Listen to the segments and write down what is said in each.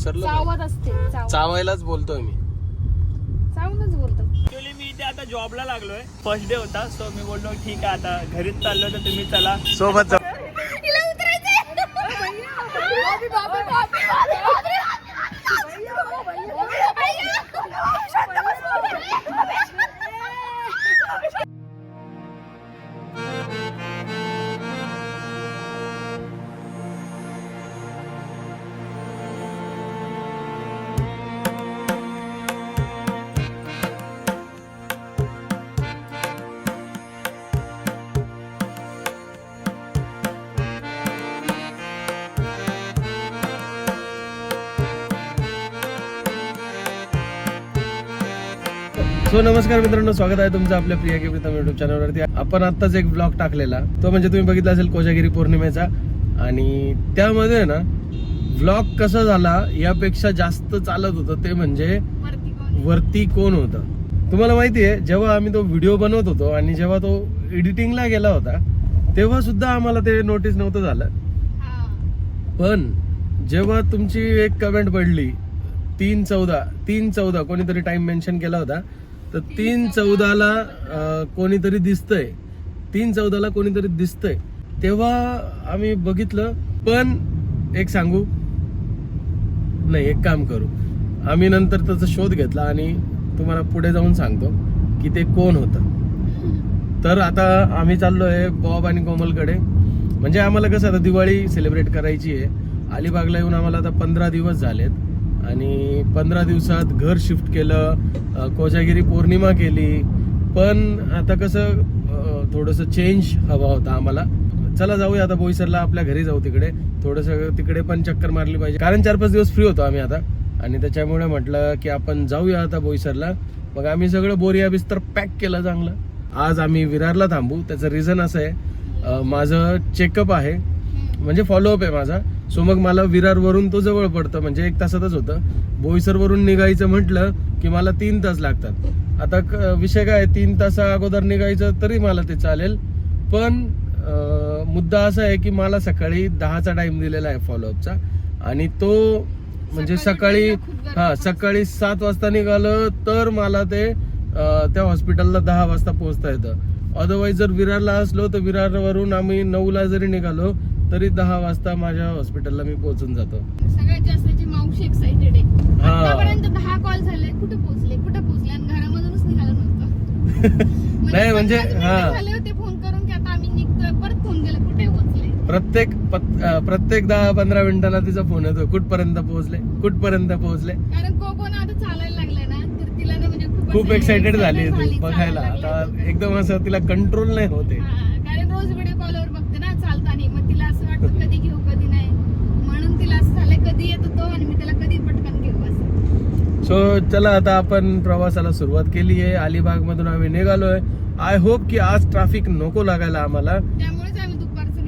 विसरलो चावत असते चाव चावायलाच बोलतोय मी. चावूनच बोलतो. ऍक्च्युली मी इथे आता जॉबला लागलोय. फर्स्ट डे होता सो मी बोललो ठीक आहे आता घरीच चाललो तर तुम्ही चला. सोबत सो नमस्कार मित्रांनो स्वागत आहे तुमचं आपल्या प्रिया के प्रीतम युट्यूब चॅनलवरती आपण आत्ताच एक ब्लॉग टाकलेला. तो म्हणजे तुम्ही बघितला असेल कोजागिरी पौर्णिमेचा. आणि त्यामध्ये ना ब्लॉग कसा झाला यापेक्षा जास्त चालत होतं ते म्हणजे वरती कोण? होतं? तुम्हाला माहिती आहे जेव्हा आम्ही तो व्हिडिओ बनवत होतो आणि जेव्हा तो एडिटिंगला गेला होता तेव्हा सुद्धा आम्हाला ते नोटीस नव्हतं झालं. हा. पण जेव्हा तुमची एक कमेंट पडली तीन चौदा तीन चौदा कोणीतरी टाइम मेन्शन केला होता तर तीन चौदाला कोणीतरी दिसतंय. तीन चौदाला कोणीतरी दिसतंय. तेव्हा आम्ही बघितलं पण एक सांगू? नाही एक काम करू. आम्ही नंतर त्याचा शोध घेतला आणि तुम्हाला पुढे जाऊन सांगतो की ते कोण होतं. तर आता आम्ही चाललोय बॉब आणि कोमलकडे. म्हणजे आम्हाला कसं आता दिवाळी सेलिब्रेट करायची आहे. अलिबागला येऊन आम्हाला आता पंधरा दिवस झालेत. आणि पंधरा दिवसात घर शिफ्ट केलं कोजागिरी पौर्णिमा केली. पण आता कसं थोडंसं चेंज हवा होता आम्हाला. चला जाऊया आता बोईसरला आपल्या घरी जाऊ तिकडे. थोडंसं तिकडे पण चक्कर मारली पाहिजे. कारण चार पाच दिवस फ्री होतो आम्ही आता. आणि त्याच्यामुळे म्हटलं की आपण जाऊया आता बोईसरला. मग आम्ही सगळं बोरिया बिस्तर पॅक केलं चांगलं. आज आम्ही विरारला थांबू. त्याचं रिझन असं आहे माझं चेकअप आहे. म्हणजे फॉलोअप आहे माझा. सो मग मला विरारवरून तो जवळ पडतं. म्हणजे एक तासातच होतं. बोईसरवरून निघायचं म्हटलं की मला तीन तास लागतात. आता विषय काय तीन तासा अगोदर निघायचं तरी मला ते चालेल. पण मुद्दा असा आहे की मला सकाळी दहाचा टाइम दिलेला आहे फॉलोअपचा आणि तो म्हणजे सकाळी हा. सकाळी सात वाजता निघालं तर मला ते त्या हॉस्पिटलला दहा वाजता पोहोचता येतं. अदरवाईज जर विरारला असलो तर विरारवरून आम्ही नऊला जरी निघालो तरी दहा वाजता माझ्या हॉस्पिटलला मी पोहोचून जातो. सगळ्यात जास्त जी मावशी एक्साइटेड आहे. हा. आतापर्यंत दहा कॉल झाले कुठे पोहोचले कुठे पोहोचले? आणि घरामधूनच निघालं नव्हतं. नाही, म्हणजे, पंधरा मिनिटं हा. झाले होते फोन करून की आता आम्ही निघतोय परत फोन केला कुठे पोहोचले? प्रत्येक पत- अं, प्रत्येक दहा पंधरा मिनिटाला तिचा फोन येतो. कुठपर्यंत पोहोचले? कुठपर्यंत पोहोचले? कारण कोको ना आता चालायला लागलाय ना तर तिला ना म्हणजे खूप खूप असं एक्साइटेड झाली ती बघायला चालायला आता. एकदम असं तिला कंट्रोल नाही होते हा, कारण रोज व्हिडिओ कॉलवर बघते ना चालताना. तिला असं वाटतं कधी घेऊ कधी नाही. म्हणून तिला असं झालंय कधी येत होतो आणि मी त्याला कधी पटकन घेऊ असं. सो चला आता आपण प्रवासाला सुरुवात केली आहे. अलिबाग मधून आम्ही निघालोय. आय होप की आज ट्रॅफिक नको लागायला आम्हाला. त्यामुळेच आम्ही दुपारचं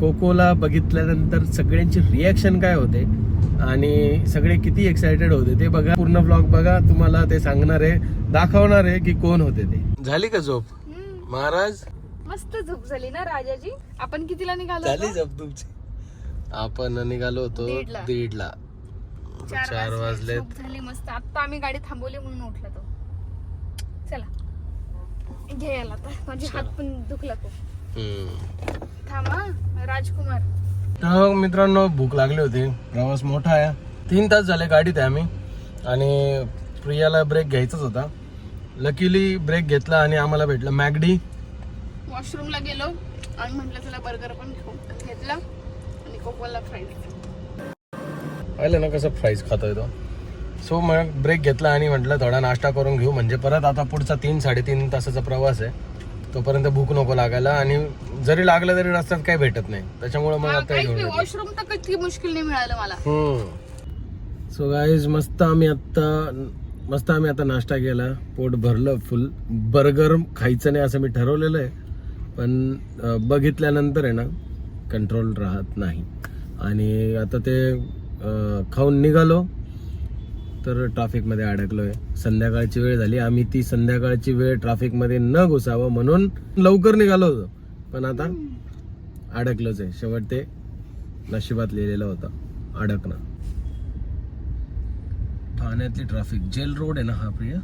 कोकोला बघितल्यानंतर सगळ्यांची रिॲक्शन काय होते? आणि सगळे किती एक्साइटेड होते ते बघा. पूर्ण ब्लॉग बघा. तुम्हाला ते सांगणार आहे दाखवणार आहे की कोण होते ते. झाली का झोप? महाराज? मस्त झोप झाली ना राजाजी? आपण कितीला निघालो झाली होतो? झोप तुमची. आपण निघालो होतो दीडला. दीडला. चार वाजलेत झोप झाली मस्त. आता आम्ही गाडी थांबवली म्हणून उठला तो. चला. घे याला आता. माझे हात पण दुखला तो. थांबा राजकुमार. तर मित्रांनो भूक लागली होती. प्रवास मोठा आहे. तीन तास झाले गाडीत आहे आम्ही. आणि प्रियाला ब्रेक घ्यायचाच होता. लकीली ब्रेक घेतला आणि आम्हाला भेटलं. मॅगडी. वॉशरूमला गेलो आणि म्हटलं चला बर्गर पण घेऊ. घेतला आणि कोकोला फ्राईड पाहिलं ना कसं फ्राईज खातोय तो. सो मग ब्रेक घेतला आणि म्हटलं थोडा नाश्ता करून घेऊ. म्हणजे परत आता पुढचा तीन साडेतीन तासाचा प्रवास आहे. तोपर्यंत भूक नको लागायला आणि जरी लागलं तरी रस्त्यात काही भेटत नाही. त्याच्यामुळे मग आता घेऊन. वॉशरूम तर मुश्किल नाही मिळालं मला. सो गाईज मस्त आम्ही आता मस्त आम्ही आता नाश्ता केला. पोट भरलं फुल बर्गर खायचं नाही असं मी ठरवलेलं आहे. पण बघितल्यानंतर आहे ना कंट्रोल राहत नाही. आणि आता ते खाऊन निघालो तर ट्रॅफिकमध्ये अडकलो आहे संध्याकाळची वेळ झाली. आम्ही ती संध्याकाळची वेळ ट्रॅफिकमध्ये न घुसावं म्हणून लवकर निघालो होतो. पण आता अडकलोच आहे. शेवट ते नशिबात लिहिलेलं होतं. अडकणं. ठाण्यातली ट्रॅफिक जेल रोड आहे ना हा प्रिया?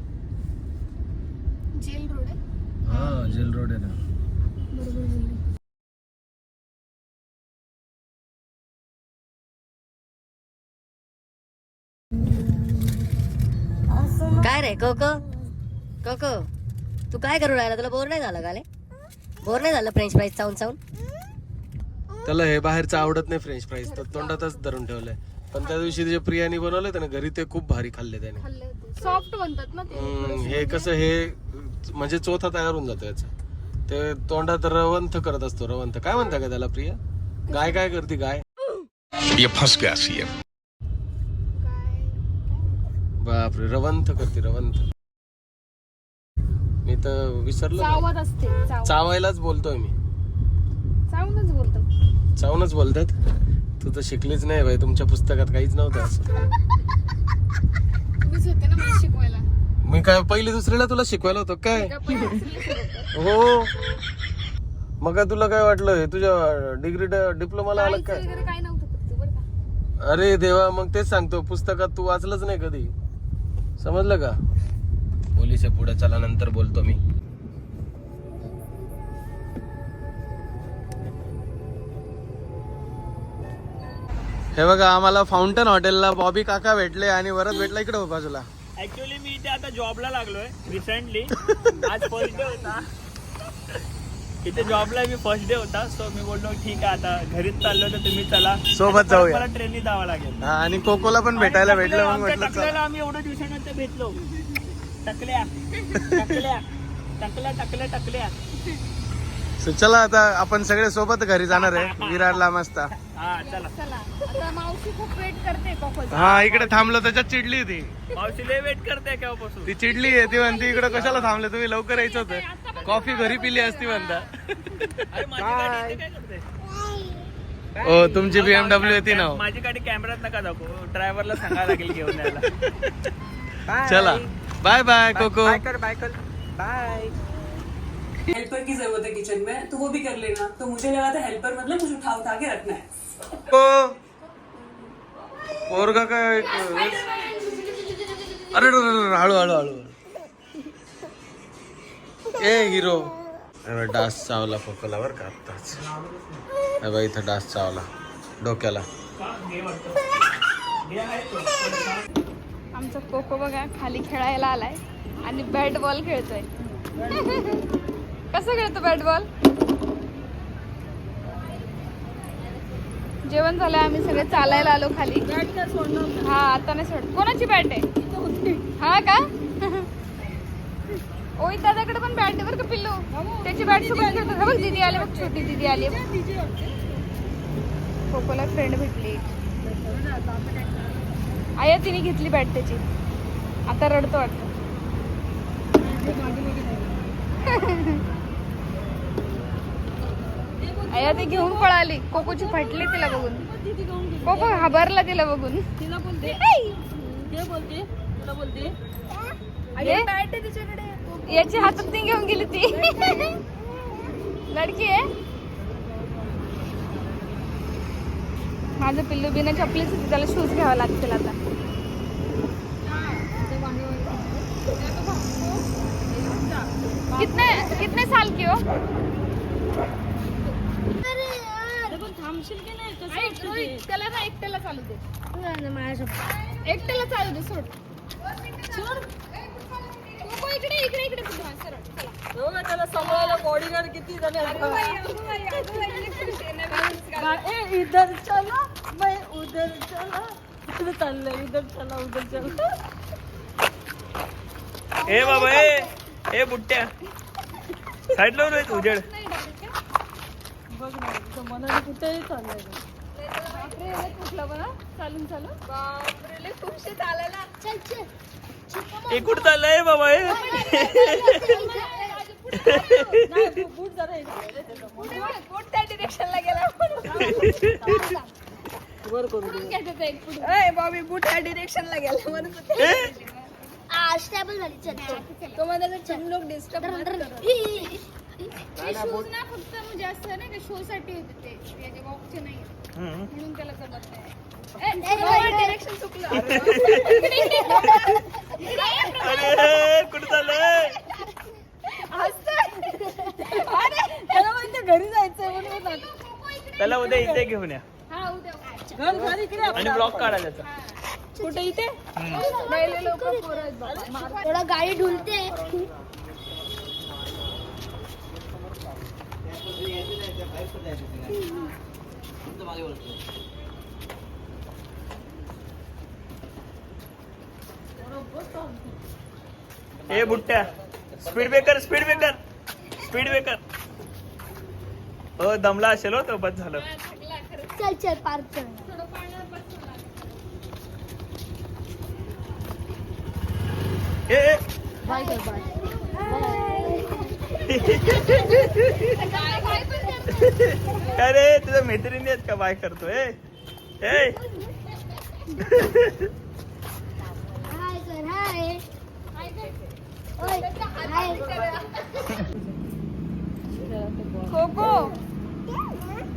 जेल रोड आहे? हा जेल रोड आहे ना. काय रे कोको कोको तू काय करू राहिला? तुला बोर नाही झालं का रे? बोर नाही झालं फ्रेंच फ्राईज चावून चावून? त्याला हे बाहेरचं आवडत नाही फ्रेंच फ्राईज तर तोंडातच धरून ठेवलंय. पण त्या दिवशी जे प्रियाने बनवलं त्याने घरी ते खूप भारी खाल्ले त्याने. सॉफ्ट बनतात ना ते. हम्म, हे कसं हे म्हणजे चोथा तयार होऊन जातो याचा. ते तोंडात रवंथ करत असतो रवंथ. काय म्हणता का त्याला प्रिया? गाय काय करते गाय? ये फंस गया सीएम. काय बापरे रवंथ करते रवंथ. मी तर विसरलो नाही. चावत असते चाव चावायलाच बोलतोय मी. चावूनच बोलतो. चावूनच बोलतात? तू तर शिकलीच नाही बाई तुमच्या पुस्तकात काहीच नव्हतं असं. तुम्हीच होते ना मला शिकवायला. मी काय पहिली दुसरीला तुला शिकवायला होतो काय. हो. मग काय तुला काय वाटलं? तुझ्या डिग्री डिप्लोमाला आलं काय? अरे देवा मग तेच सांगतो. पुस्तकात तू वाचलंच नाही कधी. समजलं का? पोलीस पुढे चला नंतर बोलतो मी. हे बघा आम्हाला फाउंटन हॉटेलला बॉबी काका भेटले आणि वरच भेटला इकडे हो बाजूला ऍक्च्युली मी इथे आता जॉबला लागलोय रिसेंटली आज फर्स्ट डे होता. इथे जॉबला मी फर्स्ट डे होता सो मी बोललो ठीक आहे आता घरीच चाललो तर तुम्ही चला. सोबत जाऊया. मला ट्रेननी जावं लागेल. हा, आणि कोकोला पण भेटायला आणि भेटलं मग आमच्या म्हटलं चला. टकल्याला आम्ही एवढ्या दिवसानंतर भेटलो. टकल्या टकल्या टकल्या टकल्या टकल्या. So, चला आता आपण सगळे सोबत घरी जाणार आहे. विरारला मस्त. हा चला. चला. आता मावशी खूप वेट करते कोकोचा हा इकडे थांबलो त्याच्यात चिडली होती. मावशी लय वेट करते केव्हापासून? ती चिडली आहे ती म्हणते इकडे कशाला थांबले? तुम्ही लवकर यायचं होतं. कॉफी घरी पिली असती म्हणता. अरे माझी गाडी इथे काय करते? हो तुमची बीएमडब्ल्यू येते ना. हो. माझी गाडी कॅमेरात नका दाखवू. ड्रायव्हरला सांगायला लागेल घेऊन यायला. चला. बाय बाय कोको हेल्पर की जरूरत है किचन में तो वो भी कर लेना। तो मुझे लगा था हेल्पर मतलब कुछ उठा उठा के रखना है। को पोरगा काय अरे हळू हळू हळू. ए हिरो. डास चावला कोकोला बर का आत्ताच. बघ इथं डास चावला. डोक्याला. आमचा कोको बघा खाली खेळायला आलाय आणि बॅट बॉल खेळतोय. कसं खेळतो बॅट बॉल? जेवण झालंय आम्ही सगळे चालायला आलो खाली. हा आता नाही सोड कोणाची बॅट आहे? हा का? ओय दादाकडे पण बॅट आहे बरं का पिल्लू? त्याची बॅट सोबत खेळतो. हा बघ दीदी आली बघ छोटी दीदी आली. कोकोला फ्रेंड भेटली. आया तिने घेतली बॅट त्याची. आता रडतो वाटतं. आया ती घेऊन पळाली. कोकोची फाटली तिला बघून. कोको घाबरला तिला बघून. तिला बोलते. याची हातात ती घेऊन गेली ती. लडकी आहे. माझं पिल्लू बिना चपलीच होती त्याला शूज घ्यावा लागतील आता. कितने कितने साल की हो? त्याला ना एकट्याला चालू दे. एकट्याला चालू दे सोड. इकडे इकडे इकडे हा, सरळ, चला. त्याला सांभाळायला बॉडीगार्ड किती इकडे नवीन इधर चला. मैं उधर चला. इधर चाललंय इधर चला उधर चला. ए बाबा ए ए बुट्ट्या. साईड लावून रे उजेड? बघ ना इथं मनाने कुठेही चाललंय चालून चालून बापरे लय खुशी चालायला चल चल. ए कुठं चाललंय बाबा बूट जरा हे. बोट त्या डिरेक्शनला गेला वर करू दे. पुढून घ्यायचं ते एक पुढून. ए, बॉबी बूट त्या डिरेक्शनला गेला म्हणून स्टेबल झाली चल चल तो म्हणाला चल लोक डिस्टर्ब शूज ना फक्त म्हणजे असं नाही का शो साठी होते ते. बॉक्सचे नाही म्हणून त्याला जमत नाही. डिरेक्शन चुकलं. अरे कुठं चाललंय? त्याला म्हणते घरी जायचंय म्हणून म्हणत. त्याला उद्या इथे घेऊन या. हा उद्या. घर घर इकडे आणि ब्लॉक काढा त्याचा. कुठे इथे. थोडा गाडी ढुलते. ए बुट्ट्या. Speed breaker speed breaker speed breaker हो दमला असेल हो तो बस झालं. चल चल पार्क कर. ए ए. बाय कर बाय काय रे तुझ्या मैत्रिणी आहेत का? बाय करतो ए. ए. हाय कर हाय. ओय हाय. कोको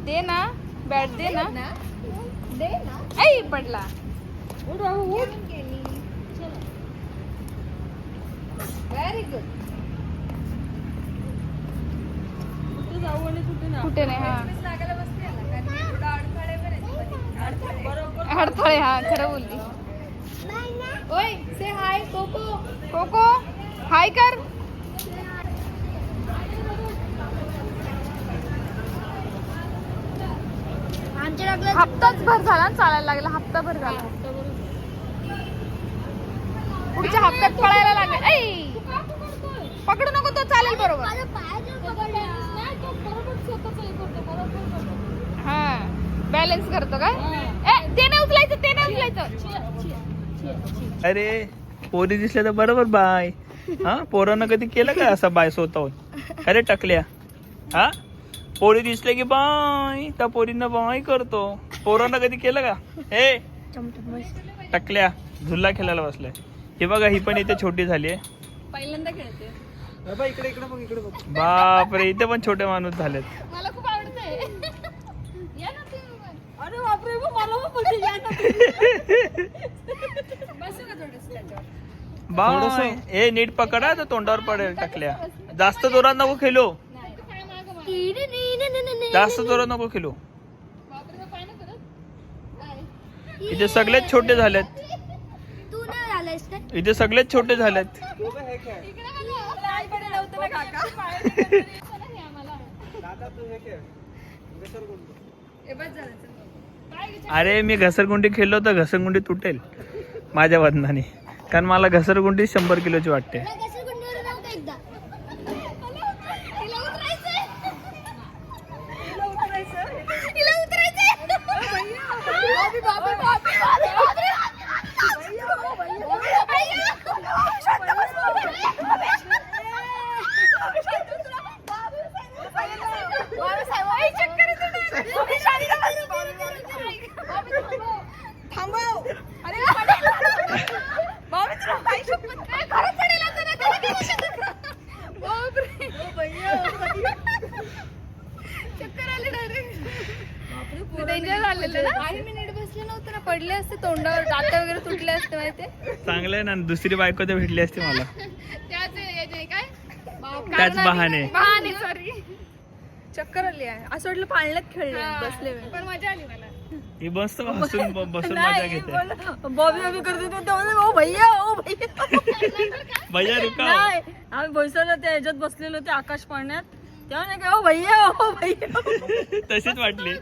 दे ना बॅट दे ना. दे ना ऐ पडला व्हेरी गुड कुठे नाही हा. अडथळे हा खरं बोलली. ओय से हाय कोको. कोको हाय कर. हप्ताच भर झाला ना चालायला लागला हप्ता भर झाला. पुढच्या हप्त्यात पळायला लागेल. ऐ! पकडू नको तो चालेल बरोबर माझा पाय जर पकडला हा बॅलन्स करतो काय ए ते नाही उचलायचं ते नाही उचलायचं. अरे पोरी दिसल्या तर बरोबर बाय. हा पोरांना कधी केलं का असं बाय स्वतःहून? अरे टकल्या. हा? पोरी दिसले की बाय त्या पोरींना बाय करतो. पोरांना कधी केलं का? ए टकल्या झुल्ला खेळायला बसलाय. हे बघा ही पण इथे छोटी झाली आहे. पहिल्यांदा खेळते. बापरे इथे पण छोटे माणूस झालेत. मला खूप आवडतंय या ना तुम्ही पण. अरे बापरे मग मला पण बोलते, या ना तुम्ही. बसू का थोडंसं त्याच्यावर? बाय ए नीट पकडा तर तोंडावर पडेल टकल्या. जास्त जोरात नको मार. जास्त जोरात नको तो करत. इथे सगळेच छोटे झालेत. तू नाही झालायस काय इथे सगळेच छोटे झालेत तरी चला. हे अरे मी घसरगुंडी खेळलो तर घसरगुंडी तुटेल माझ्या वजनाने कारण मला घसरगुंडी शंभर किलोची वाटते तुला कसं गुंडवर नव्हतं एकदा तिला उतरायचंय. तुला उतरायचं? तिला उतरायचंय. बापरे, बापरे, बापरे, बापरे, बापरे. अय्या. शांत बस, बापरे. बाबा साहेब, आई, चक्कर येते ना. बाबा, शांत बस. बाबा, थांबव. थांबव. अरे, बाबा, तुला पाय शपथ. ए, खरंच पडेल आता ना, त्याला काही दिसत नाही. बापरे. चक्कर आली डायरेक्ट डेंजर झालेलं ना आणि मी नीट बसले नव्हते ना पडले असते तोंडावर दात वगैरे तुटले असते आहे ना दुसरी बायको तर भेटली असती मला. त्याच बहाने. बहाने सॉरी चक्कर आली आहे. असं वाटलं पाळण्यात खेळले बसले मी. पण मजा आली मला. ही मस्त बसून बसून मजा घेते. बोल- बॉबी बॉबी करत ते, ओ भैया ओ भैया. भैया रुका. नाही आम्ही बोईसरला त्या ह्याच्यात बसलेलो होते आकाश पाळण्यात. तेव्हा नाही का ओ भैया ओ भैया. तशीच वाटली.